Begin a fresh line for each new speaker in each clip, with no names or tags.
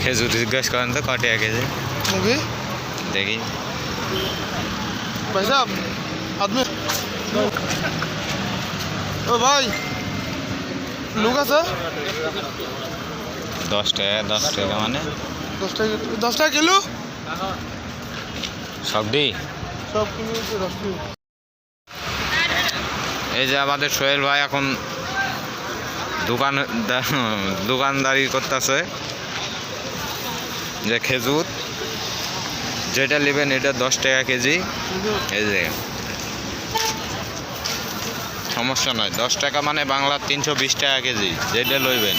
খেজুর জিজ্ঞেস করেন তো কটে আগে
যে
দেখি।
ভাই ও ভাই লুক আছে?
দশ টাকা দশ টাকা মানে?
দশ
টাকা
দশ টাকা কিলো? সব দিই?
এই যে আমাদের সোহেল ভাই এখন দোকান, দোকানদারি করতেছে। যে খেজুর, যেটা নেবেন এটা দশ টাকা কেজি। এই যে। সমস্যা নয়, দশ টাকা মানে বাংলার তিনশো বিশ টাকা কেজি, যেটা লইবেন।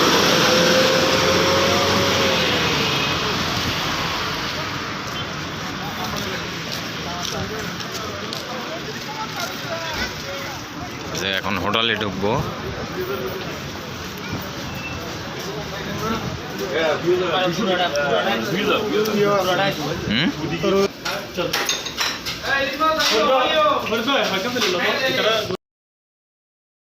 যে এখন হোটেলে ঢুকবো। হুম?